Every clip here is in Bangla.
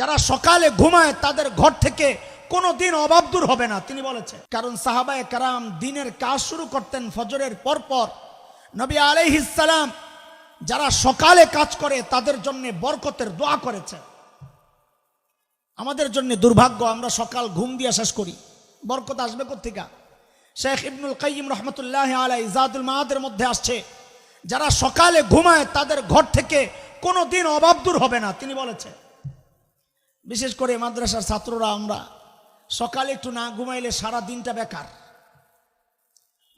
যারা সকালে ঘুমায়, তাদের ঘর থেকে কোনো দিন অভাব দূর হবে না, তিনি বলেছেন। কারণ সাহাবায় কারাম দিনের কাজ শুরু করতেন ফজরের পরপর নবী আলাইহিসসালাম যারা সকালে কাজ করে, তাদের জন্য বরকতের দোয়া করেছে আমাদের জন্য দুর্ভাগ্য, আমরা সকাল ঘুম দিয়ে শেষ করি। বরকত আসবে কোথেকা শেখ ইবনুল কাইম রহমতুল্লাহ আলাই ইজাদুল মাহাদের মধ্যে আসছে। যারা সকালে ঘুমায়, তাদের ঘর থেকে কোনো দিন অভাব দূর হবে না, তিনি বলেছেন। বিশেষ করে মাদ্রাসার ছাত্ররা আমরা, সকালে একটু না ঘুমাইলে সারা দিনটা বেকার।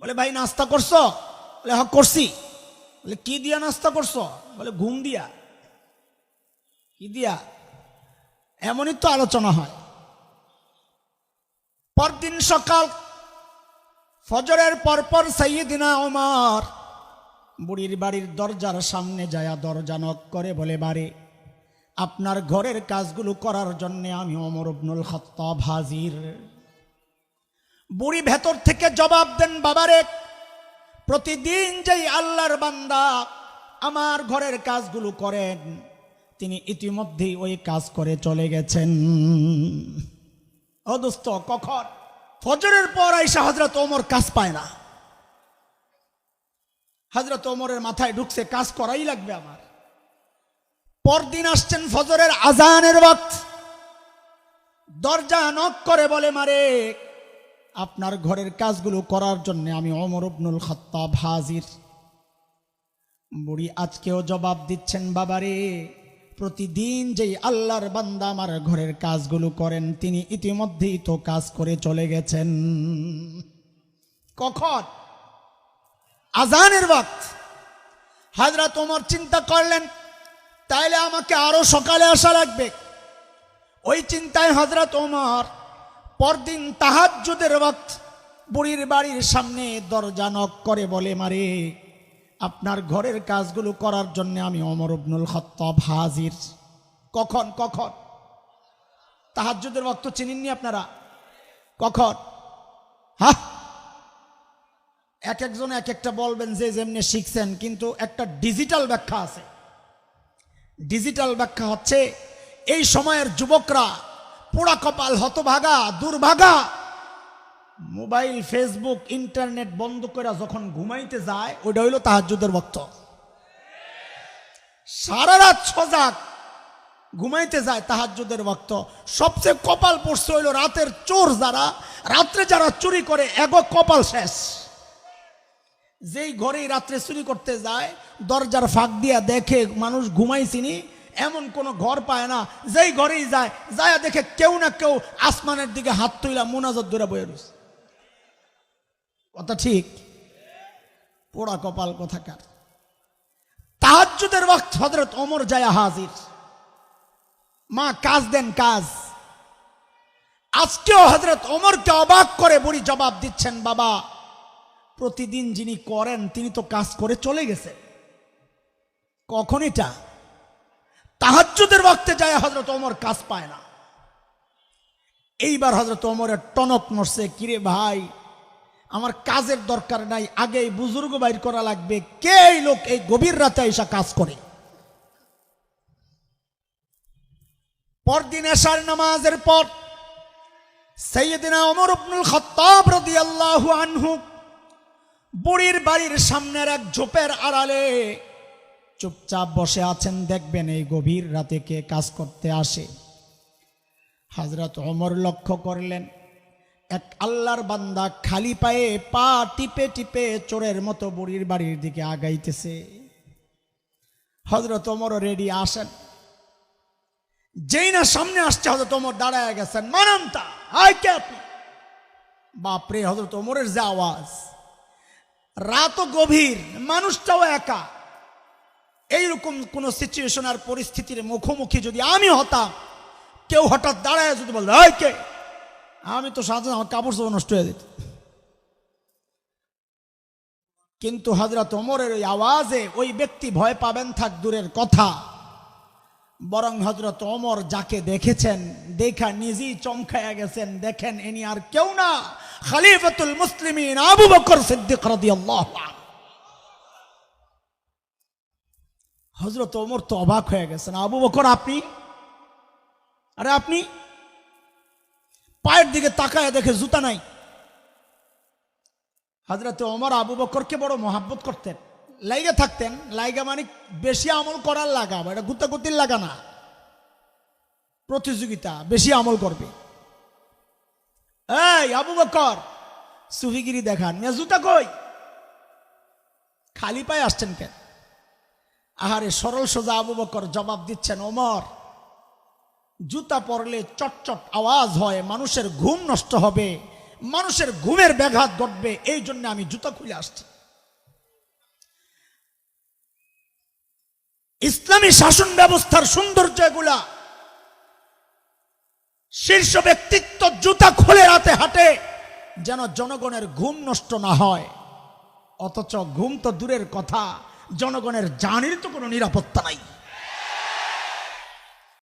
বলে, ভাই, নাস্তা করছ? বলে হ্যাঁ করছি। বলে, কি দিয়া নাস্তা করছ? বলে, ঘুম দিয়া। কি দিয়া? এমনই তো আলোচনা হয়। পরদিন সকাল, ফজরের পরপর সাইয়েদিনা ওমর বুড়ির বাড়ির দরজার সামনে যায়া দরজা নক করে বলে বাড়ি আপনার ঘরের কাজগুলো করার জন্য আমি অমর আব্নুল খত্তাব হাজির। বুড়ি ভেতর থেকে জবাব দেন, বাবারে, প্রতিদিন যেই আল্লাহর বান্দা আমার ঘরের কাজগুলো করেন, তিনি ইতিমধ্যেই ওই কাজ করে চলে গেছেন। ও দোস্ত, কখন? ফজরের পর আইসা হজরত ওমর কাজ পায় না। হজরত ওমরের মাথায় ঢুকছে, কাজ করাই লাগবে আমার। পরদিন আসছেন ফজরের আজানের বক্ত দরজা নক করে বলে, মারে, আপনার ঘরের কাজগুলো করার জন্য আমি অমর আব্নুল খত্তাব হাজির। বুড়ি আজকেও জবাব দিচ্ছেন বাবারে প্রতিদিন যেই আল্লাহর বান্দা আমার ঘরের কাজগুলো করেন, তিনি ইতিমধ্যেই তো কাজ করে চলে গেছেন। কখন? আজানের বক্ত হাজরা তোমার চিন্তা করলেন তাইলে আমাকে আরও সকালে আসা লাগবে। ওই চিন্তায় হজরত ওমর পরদিন তাহাজ্জুদের বক্ত বুড়ির বাড়ির সামনে দরজা নক করে বলে, মারে, আপনার ঘরের কাজগুলো করার জন্য আমি অমর আব্নুল খত্তাব হাজির। কখন? কখন? তাহাজ্জুদের বক্ত চিনেননি আপনারা? কখন? হ্যাঁ এক একজন এক একটা বলবেন যে যেমনি শিখছেন, কিন্তু একটা ডিজিটাল ব্যাখ্যা আছে। ডিজিটাল ব্যাখ্যা হচ্ছে, এই সময়ের যুবকরা পোড়া কপাল হতভাগা, দুর্ভাগা। মোবাইল, ফেসবুক, ইন্টারনেট বন্ধ করে যখন ঘুমাইতে যায়, ওইটা হইল তাহাজুদের বক্ত। সারা রাত সজাগ ঘুমাইতে যায় তাহাজুদের বক্ত। সবচেয়ে কপাল পড়ছে হইল রাতের চোর যারা, রাত্রে যারা চুরি করে, এগো কপাল শেষ। যেই ঘরেই রাত্রে চুরি করতে যায়, দরজার ফাঁক দিয়া দেখে মানুষ ঘুমাইছিনি, এমন কোন ঘর পায় না। যেই ঘরেই যায় যায় দেখে কেউ না কেউ আসমানের দিকে হাত তুইলা মোনাজত দূরে বয়ে রয়েছে কথা ঠিক? পোড়া কপাল কোথাকার তাহাজ্জুদের বক্ত হজরত অমর যায় হাজির। মা, কাজ দেন কাজ। আজকেও হজরত অমরকে অবাক করে বুড়ি জবাব দিচ্ছেন, বাবা প্রতিদিন যিনি করেন, তিনি তো কাজ করে চলে গেছে। কখন এটা? তাহাজ্জুদের বক্তে যায় হজরত ওমর, কাজ পায় না। এইবার হজরত ওমরের টনক মরছে কিরে ভাই, আমার কাজের দরকার নাই, আগে এই বুজুর্গ বাইর করা লাগবে, কে এই লোক এই গভীর রাতে এসা কাজ করে? পরদিন এশার নামাজের পর সৈয়দিনা ওমর আব্দুল খত্তাব রাদিয়াল্লাহু আনহু বুড়ির বাড়ির সামনের এক ঝোপের আড়ালে চুপচাপ বসে আছেন, দেখবেন এই গভীর রাতে কে কাজ করতে আসে। হাজরত অমর লক্ষ্য করলেন, এক আল্লাহর বান্দা খালি পায়ে পা টিপে টিপে চোরের মতো বুড়ির বাড়ির দিকে আগাইতেছে। হজরত অমর রেডি আসেন। যেই না সামনে আসছে হজরত অমর দাঁড়ায় গেছেন। কে আপনি? বাপরে হজরত অমরের যে আওয়াজ। রাতও গভীর, মানুষটাও একা। এইরকম কোন সিচুয়েশন আর পরিস্থিতির মুখোমুখি যদি আমি হতাম, কেউ হঠাৎ দাঁড়ায় যদি বলল "এই কে? আমি তো সাধারণ আমার কাপড় চোপড় নষ্ট হয়ে যেত। কিন্তু হজরত ওমরের ওই আওয়াজে ওই ব্যক্তি ভয় পাবেন থাক দূরের কথা। বরং হজরত ওমর যাকে দেখেছেন, দেখা নিজেই চমকায়া গেছেন, দেখেন ইনি আর কেউ না। খলিফাতুল মুসলিমিন আবু বকর সিদ্দিক রাদিয়াল্লাহু হজরত ওমর তো অবাক হয়ে গেছেন। আবু বকর, আপনি? আরে আপনি? পায়ের দিকে তাকায় দেখে জুতা নাই। হজরত ওমর আবু বকরকে বড় মহাব্বত করতেন। লাইগা থাকতেন, লাইগা মানে বেশি আমল করার লাগা, বা এটা গুতাগুতির লাগা না। প্রতিযোগিতা, বেশি আমল করবে। এই, আবু বকর, সুফিগিরি দেখান। মিয়া জুতা কই? খালি পায়ে আসছেন কেন? আহারে, সরল সোজা আবু বকর জবাব দিচ্ছেন, ওমর, জুতা পরলে চটচট আওয়াজ হয়, মানুষের ঘুম নষ্ট হবে, মানুষের ঘুমের ব্যাঘাত ঘটবে, এই জন্য আমি জুতা খুলে আসছি। ইসলামী শাসন ব্যবস্থার সৌন্দর্য এগুলা। শীর্ষ ব্যক্তিত্ব জুতা খুলে রাতে হাঁটে, যেন জনগণের ঘুম নষ্ট না হয়। অথচ ঘুম তো দূরের কথা, জনগণের জানির তো কোনো নিরাপত্তা নাই।